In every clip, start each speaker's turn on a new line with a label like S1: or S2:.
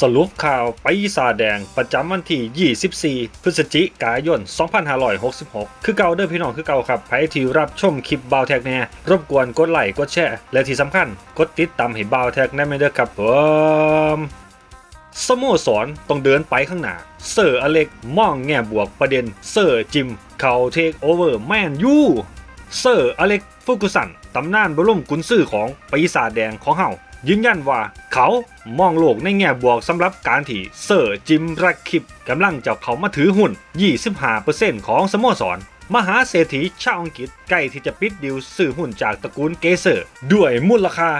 S1: สรุปข่าวไปีศาแดงประจำวันที่ 24 พฤศจิกายน 2566 คือเก่าเด้อพี่น้องคือเก่าครับใครที่รับชมคลิปบาวแท็กแน่รบกวนกดไลค์กดแชร์ และที่สำคัญ กดติดตามให้บาวแท็กแน่ไม่เด้อครับผมสโมสรต้องเดินไปข้างหน้า เซอร์อเล็กมองแง่บวกประเด็น เซอร์จิม เขาเทคโอเวอร์แมนยูเซอร์อเล็กฟูกุสันตำนานบรมกุนซื่อของปีศาจแดงของเฮา ยืนยันว่าเขามองโลกในแง่บวกสำหรับการที่เซอร์จิมรักคิปกำลังจะเขามาถือหุ้น 25%ของสโมสร มหาเศรษฐีชาวอังกฤษใกล้ที่จะปิดดิวซื้อหุ้นจากตระกูลเกเซอร์ ด้วยมูลค่า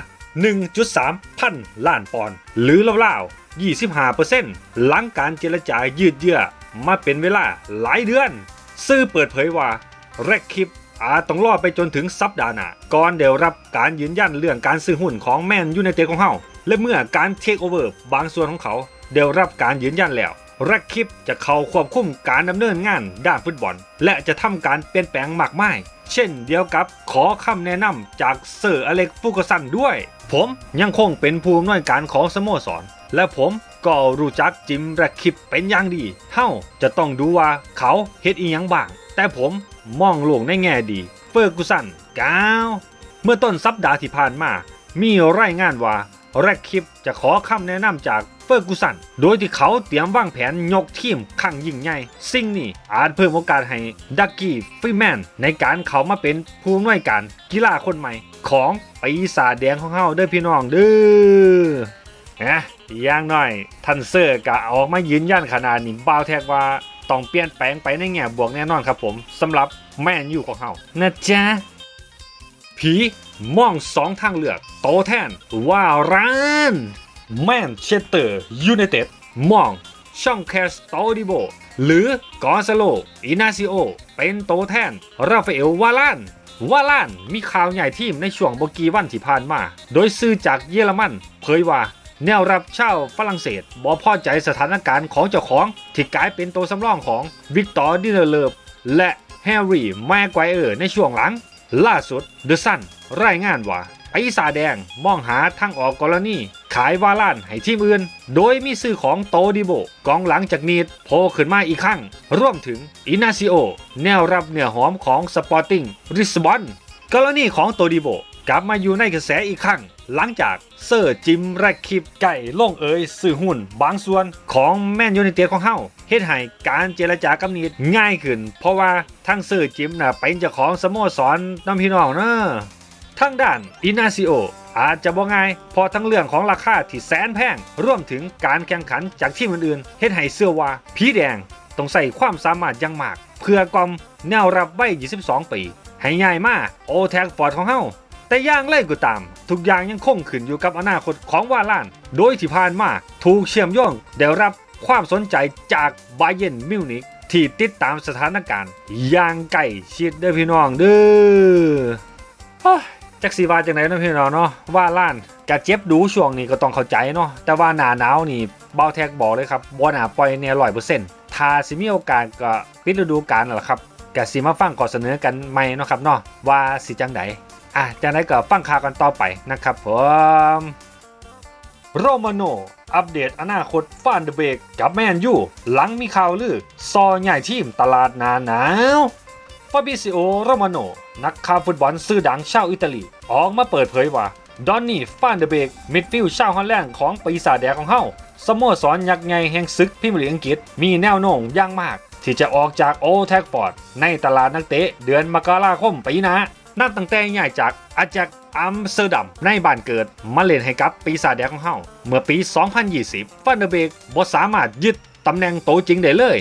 S1: 1.3 พันล้านปอนด์หรือราวๆ25%หลังการเจรจายืดเยื้อมาเป็นเวลาหลายเดือน ซื่อเปิดเผยว่าแรกคิป อาจต้องรอไปจนถึงสัปดาห์หน้าก่อนเดี๋ยวรับการยืนยันเรื่องการซื้อหุ้นของแมนยูไนเต็ดของเฮาและเมื่อการเทคโอเวอร์บางส่วนของเขาเดี๋ยวรับการยืนยันแล้วแรกคลิปจะเข้าควบคุมการดำเนินงานด้านฟุตบอล และจะทำการเปลี่ยนแปลงมากมาย เช่นเดียวกับขอคำแนะนำจากเซอร์อเล็กฟูกสันด้วย ผมยังคงเป็นผู้อำนวยการของสโมสร และผมก็รู้จักจิมแรกคิปเป็นอย่างดี เฮ้าจะต้องดูว่าเขาเฮ็ดอีหยังบ้าง แต่ผมมองโลกในแง่ดี เฟอร์กุสันก้าวเมื่อต้นสัปดาห์ที่ผ่านมา มีรายงานว่าแรกคลิปจะขอคำแนะนำจากเฟอร์กุสัน โดยที่เขาเตรียมวางแผนยกทีมครั้งยิ่งใหญ่สิ่งนี้อาจเพิ่มโอกาสให้ดักกี้ฟรีแมนในการเขามาเป็นผู้อำนวยการกีฬาคนใหม่ของปีศาจแดงของเฮาเด้อพี่น้องเด้อนะอย่างน้อย ทันเซอร์ก็ออกมายืนยันขนาดนี้บ่าวแท็กว่า ต้องเปลี่ยนแปลงไปในแง่บวกแน่นอนครับผมสำหรับแมนยูของเฮานะจ๊ะผีมองสองทางเลือก โตแทนว่าร้านแมนเชสเตอร์ยูไนเต็ดมองช่องแคสโตดิโบ หรือกอซาโลอินาซิโอ เป็นโตแทน ราฟาเอลวาลานวาลานมีข่าวใหญ่ทีมในช่วงบกีวันที่ผ่านมา โดยซื้อจากเยอรมันเผยว่า แนวรับเช่าฝรั่งเศสบ่พอใจสถานการณ์ของเจ้าของ ที่กลายเป็นตัวสำรองของวิกตอร์ดิเนเลฟและแฮร์รี่แมกไกวเออร์ในช่วงหลัง ล่าสุดเดอะซันรายงานว่าปีศาแดงมองหาทางออกกรณีขายวาลานให้ทีมอื่น โดยมีซื้อของโตดิโบกองหลังจากนีดโผล่ขึ้นมาอีกครั้งร่วมถึงอินาซิโอ แนวรับเนื้อหอมของสปอร์ติ้งริสบอนกรณีของโตดิโบ กลับมาอยู่ในกระแสอีกครั้ง หลังจากเซอร์จิมแรกคลิปไก่ล่งเอยซื้อหุ้น บางส่วนของแมนยูไนเต็ดของเฮาเฮ็ดให้การเจรจากำนิดง่ายขึ้น เพราะว่าทั้งเซอร์จิมน่ะเป็นเจ้าของสโมสรน้ำพี่น้องเนอะทางด้านอินาซิโออาจจะบ่ง่ายเพอทั้งเรื่องของราคาที่แสนแพงรวมถึงการแข่งขันจากทีมอื่นๆเฮ็ดให้เสื้อว่าผีแดงต้องใส่ความสามารถอย่างมาก เพื่อกล่อมแนวรับไวัย22 ปี ให้ง่ายมากโอแท็กฟอร์ดของเฮา แต่อย่างไรก็ตาม ทุกอย่างยังคงขึ้นอยู่กับอนาคตของวาลาน โดยที่ผ่านมาถูกเชื่อมโยงได้รับความสนใจจากไบเยนมิวนิกที่ติดตามสถานการณ์อย่างใกล้ชิดเด้อพี่น้องเด้อจักสีวาจังไหนนะพี่น้องเนาะว่าล้านกะเจ็บดูช่วงนี้ก็ต้องเข้าใจเนาะแต่ว่าหนาหนาวนี่เบาแท็กบอกเลยครับบ่หนาปล่อยเนี่ยร้อยเปอร์เซ็นต์ถ้าสิมีโอกาสก็ปิดฤดูกาลนั่นแหละครับกะสิมาฟังข้อเสนอกันใหม่เนาะครับเนาะว่าสิจังได อะจากนั้นก็ฟังข่าวกันต่อไปนะครับผมโรมาโนอัปเดตอนาคตฟานเดเบกกับแมนยูหลังมีข่าวลือ ซอใหญ่ทีมตลาดนาหนาวฟาบิซิโอโรมาโนนักข่าวฟุตบอลชื่อดังชาวอิตาลี ออกมาเปิดเผยว่าดอนนี่ฟานเดเบกมิดฟิลด์ชาวฮอลแลนด์ของปีศาจแดงของเฮาสโมสรยักษ์ใหญ่แห่งศึกพรีเมียร์ลีกอังกฤษมีแนวโน้มย่างมาก ที่จะออกจากโอแทกฟอร์ดในตลาดนักเตะเดือนมกราคมปีหน้า นับตั้งแต่ย้ายจากอาจากอัมสเตอร์ดัมในบ้านเกิดมาเล่นให้กับปีศาจแดงของเฮาเมื่อปี 2020 ฟันเดเบกบ่สามารถยึดตำแหน่งโตจริงได้เลย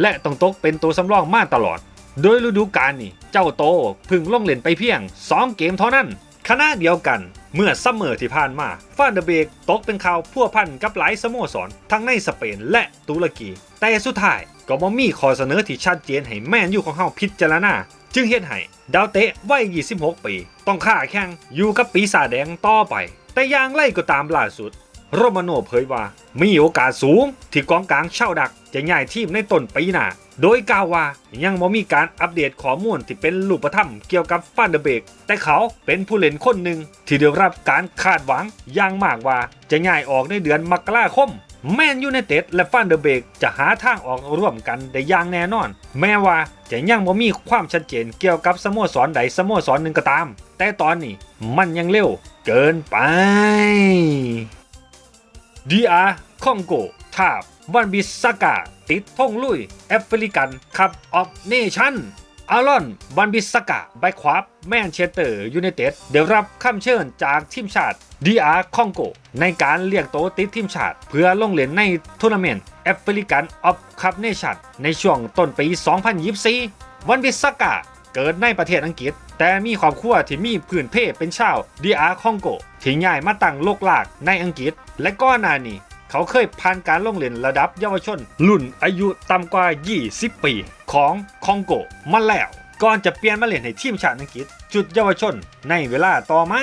S1: และต้องตกเป็นตัวสำรองมาตลอด โดยฤดูกาลนี้เจ้าโตพึ่งลงเล่นไปเพียง 2 เกมเท่านั้นขณะเดียวกันเมื่อซัมเมอร์ที่ผ่านมาฟานเดเบกตกเป็นข่าวพัวพันกับหลายสโมสร ทั้งในสเปนและตุรกี แต่สุดท้ายก็บ่มีข้อเสนอที่ชัดเจนให้แมนยูของเฮาพิจารณา จึงเฮ็ดให้ดาวเตะวัย 26 ปี ต้องค่าแข่งอยู่กับปีศาจแดงต่อไป แต่อย่างไรก็ตามล่าสุด โรมาโนเผยว่า มีโอกาสสูง ที่กองกลางเช่าดัก จะย้ายทีมในต้นปีหน้าโดยกล่าวว่ายังไม่มีการอัปเดตข้อมูลที่เป็นรูปธรรมเกี่ยวกับฟันเดอร์เบก แต่เขาเป็นผู้เล่นคนหนึ่งที่ได้รับการคาดหวังอย่างมากว่าจะย้ายออกในเดือนมกราคม แมนยูไนเต็ดและฟันเดอร์เบกจะหาทางออกร่วมกันได้อย่างแน่นอน แม้ว่าจะยังบ่มีความชัดเจนเกี่ยวกับสโมสรใดสโมสรหนึ่งก็ตาม แต่ตอนนี้มันยังเร็วเกินไป DR คองโกทาบวันบิสากาติดธงลุย แอฟริกันคัพออฟเนชั่น อารอนวันบิสกาไบควาบแมนเชสเตอร์ยูไนเต็ดได้รับคำเชิญจากทีมชาติ DR คองโก ในการเรียกโตติดทีมชาติ เพื่อลงเล่นในทัวร์นาเมนต์แอฟริกันออฟคัพเนชั่นในช่วงต้นปี 2024 วันบิสกาเกิดในประเทศอังกฤษ แต่มีครอบครัวที่มีพื้นเพเป็นชาวดีอาคองโกที่ย้ายมาตั้งโลกลากในอังกฤษ และก่อนหน้านี้เขาเคยผ่านการลงเล่นระดับเยาวชน รุ่นอายุต่ำกว่า 20 ปี ของคองโกมาแล้ว ก่อนจะเปลี่ยนมาเล่นให้ทีมชาติอังกฤษ จุดเยาวชนในเวลาต่อมา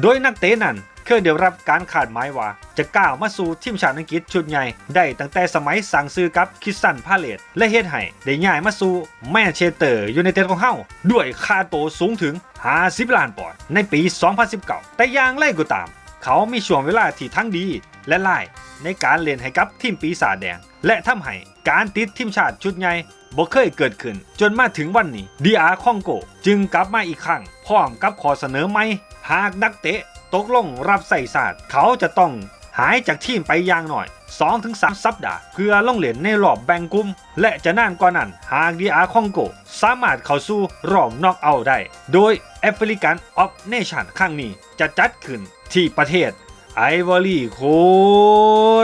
S1: โดยนักเตะนั้นเคยได้รับการขาดหมายว่า จะก้าวมาสู่ทีมชาติอังกฤษชุดใหญ่ ได้ตั้งแต่สมัยสั่งซื้อกับคิสตันพาเลตและเฮดให้ได้ย้ายมาสู่แมนเชสเตอร์ยูไนเต็ดของเฮาด้วยค่าตัวสูงถึง 50 ล้านปอนด์ในปี 2019 แต่อย่างไรก็ตาม เขามีช่วงเวลาที่ทั้งดี และไล่ในการเล่นให้กับทีมปีศาจแดง และทำให้การติดทีมชาติชุดใหญ่บ่เคยเกิดขึ้น จนมาถึงวันนี้ดีอาคองโก จึงกลับมาอีกครั้ง พร้อมกับขอเสนอใหม่หากนักเตะตกลงรับใส่ศาสตร์ เขาจะต้องหายจากทีมไปอย่างหน่อย 2-3 สัปดาห์ เพื่อลงเล่นในรอบแบ่งกลุ่มและจะนานกว่านั้น หากดีอาคองโก สามารถเข้าสู่รอบนอกเอาได้ โดยแอฟริกันออฟเนชั่นครั้งนี้จะจัดขึ้นที่ประเทศ ไอวอรี่โค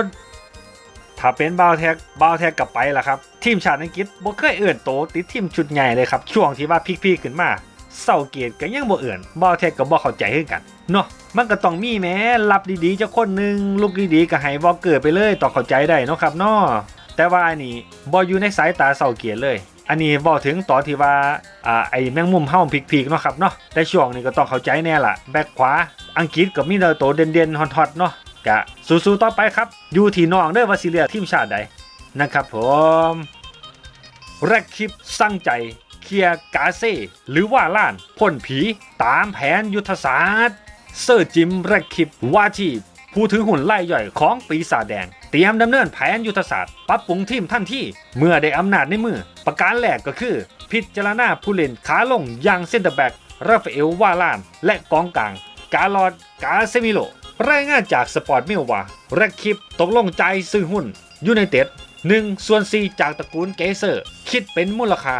S1: สต์ถ้าเป็นบาวแท็กบาวแท็กกลับไปล่ะครับ ทีมชาติอังกฤษบ่เคยเอื่นโตติดทีมชุดใหญ่เลยครับ ช่วงที่ว่าพีคๆขึ้นมาเศร้าเกียรติก็ยังบ่เอื่นบาวแท็กก็บ่เข้าใจคือกันเนาะมันก็ต้องมีแม้รับดีๆเจ้าคนหนึ่งลูกดีๆก็ให้บ่เกิดไปเลยต้องเข้าใจได้เนาะครับเนาะแต่ว่าอันนี้บ่อยู่ในสายตาเศร้าเกียรติเลย อันนี้บอกถึงตอนที่ว่าอ่าไอ้แมงมุมเฮาพีกๆเนาะครับเนาะแต่ช่วงนี้ก็ต้องเข้าใจแน่ล่ะ แบ็คขวา อังกฤษก็มีแต่โตเด่นๆฮอตๆเนาะกะสู้ๆต่อไปครับ อยู่ที่น้องเด้อวาสิเลือกทีมชาติใดนะครับผมแรกคลิปสร้างใจ เคลียร์กาเซ่หรือว่าล้านพ่นผีตามแผนยุทธศาสตร์ เซอร์จิมแรกคลิปว่าที่ ผู้ถือหุ้นไล่ย่อยของปีศาจแดง เตรียมดำเนินแผนยุทธศาสตร์ปรับปรุงทีมทันทีเมื่อได้อำนาจในมือ ประการแรกก็คือ พิจารณาผู้เล่นขาลงอย่างเซนเตอร์แบ็กราฟาเอลวาลาน และกองกลาง กาลอดกาเซมิโลรายงานจากสปอร์ตมิลว่าแรกคลิปตกลงใจซื้อหุ้นยูไนเต็ด 1ส่วน4จากตระกูลเกเซอร์ คิดเป็นมูลค่า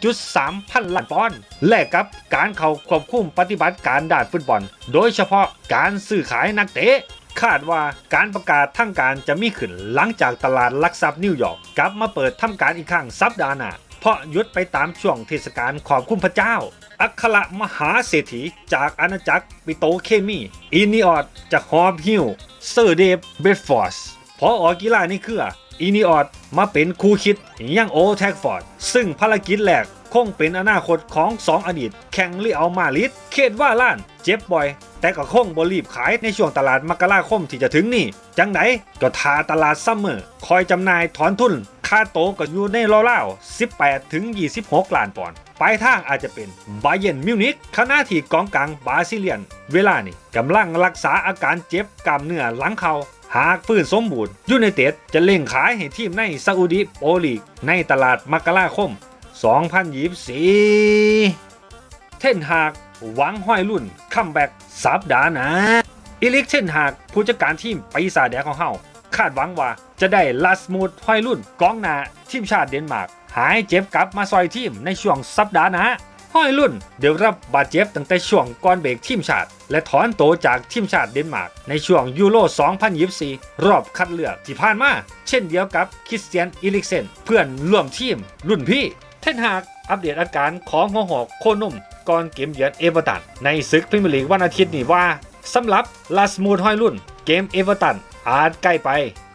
S1: 1.3 พันล้านปอนด์แลกกับการเข้าควบคุมปฏิบัติการด้านฟุตบอล โดยเฉพาะการซื้อขายนักเตะคาดว่าการประกาศทางการจะมีขึ้นหลังจากตลาดหลักทรัพย์นิวยอร์กกลับมาเปิดทำการอีกครั้งสัปดาห์หน้าเพราะยุดไปตามช่วงเทศกาลขอบคุณพระเจ้า อัครมหาเศรษฐีจากอาณาจักรปิโตเคมี อินิออดจากฮอร์บฮิลเซอร์เดฟเบฟฟอร์สพอออกีฬาในเครือ อินิออดมาเป็นคู่คิดยังโอแท็กฟอร์ด ซึ่งภารกิจแรกคงเป็นอนาคตของ 2 อดีต แข่งลิเอามาลิดเขตว่าล้านเจ็บบ่อย แต่ก็คงบรีบขายในช่วงตลาดมกราคมที่จะถึงนี่ จังไดก็ทาตลาดซัมเมอร์ คอยจำหน่ายถอนทุน ค่าโตก็อยู่ในราวๆ18 ถึง 26 ล้านปอนด์ปลายทางอาจจะเป็นบาเยนมิวนิกขณะที่กองกลางบาซิเลียน เวลานี่กำลังรักษาอาการเจ็บกล้ามเนื้อหลังเขา หากฟื้นสมบูรณ์ยูไนเต็ดจะเล่งขายให้ทีมในซาอุดิโปรลีก ในตลาดมกราคม 2024 เท่นหากหวังห้อยรุ่นคัมแบ็กสัปดาห์นะอิลิกเท่นหากผู้จัดการทีมปีศาจแดงของเฮาคาดหวังว่าจะได้ลาสมูดห้อยรุ่นกองหน้าทีมชาติเดนมาร์กหายเจ็บกลับมาซอยทีมในช่วงสัปดาห์หน้า ห้อยรุ่นเดี๋ยวรับบาดเจ็บตั้งแต่ช่วงก่อนเบรกทีมชาติ และถอนโตวจากทีมชาติเดนมาร์กในช่วงยูโร 2024 รอบคัดเลือกที่ผ่านมาเช่นเดียวกับคริสเตียนอิลิกเซนเพื่อนร่วมทีม รุ่นพี่ เทนหากอัปเดตอาการของหัวหอกโคนุ่มก่อนเกมเยือนเอเวอร์ตันในศึกพรีเมียร์ลีกวันอาทิตย์นี้ว่าสำหรับลาสมูดห้อยรุ่น เกมเอเวอร์ตันอาจใกล้ไป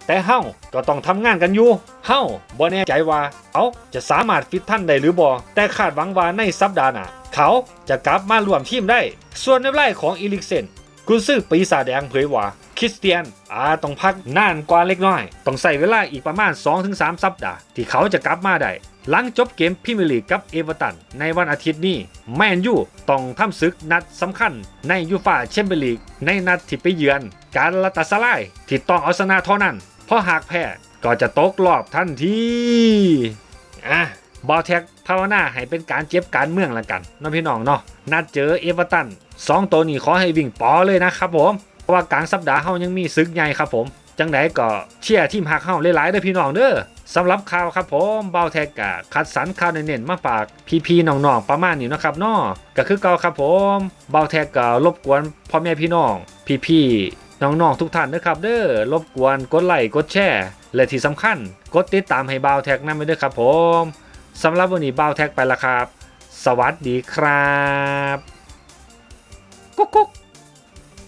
S1: แต่เฮ้าก็ต้องทำงานกันอยู่เฮ้าบ่แน่ใจว่าเขาจะสามารถฟิตท่านได้หรือบ่แต่คาดหวังว่าในสัปดาห์หน้าเขาจะกลับมาร่วมทีมได้ ส่วนในไล่ของอีลิกเซนกุนซือปีศาจแดงเผยว่าคริสเตียนอาต้องพักนานกว่าเล็กน้อย ต้องใส่เวลาอีกประมาณ 2-3 สัปดาห์ ที่เขาจะกลับมาได้ หลังจบเกมพรีเมียร์ลีกับเอเวอร์ตัน ในวันอาทิตย์นี้ แมนยูต้องทำศึกนัดสำคัญ ในยูฟ่าแชมเปี้ยนลีก ในนัดที่ไปเยือน การลาตาสลายที่ต้องเอาชนะเท่านั้น เพราะหากแพ้ก็จะตกรอบทันทีอะบอลแท็กภาวนาให้เป็นการเจ็บการเมืองละกันน้องพี่น้องเนาะนัดเจอเอเวอร์ตันสองตัวนี้ขอให้วิ่งปอเลยนะครับผมเพราะว่ากลางสัปดาห์เฮายังมีศึกใหญ่ครับผม จังไดก็เชียร์ทีมหักเฮาหลายๆเด้อพี่น้องเด้อสำหรับข่าวครับผมเบาแท็กกะคัดสรรข่าวเน้นๆมาฝากพี่ๆน้องๆประมาณนี้นะครับเนาะก็คือเก่าครับผมเบาแท็กก็รบกวนพ่อแม่พี่น้อง พี่ๆ น้องๆทุกท่านนะครับเด้อรบกวนกดไลค์กดแชร์และที่สำคัญ กดติดตามให้บ่าแท็กนำไปด้วยครับผมสำหรับวันนี้บ่าแท็กไปละครับ สวัสดีครับกุ๊กกุ๊ก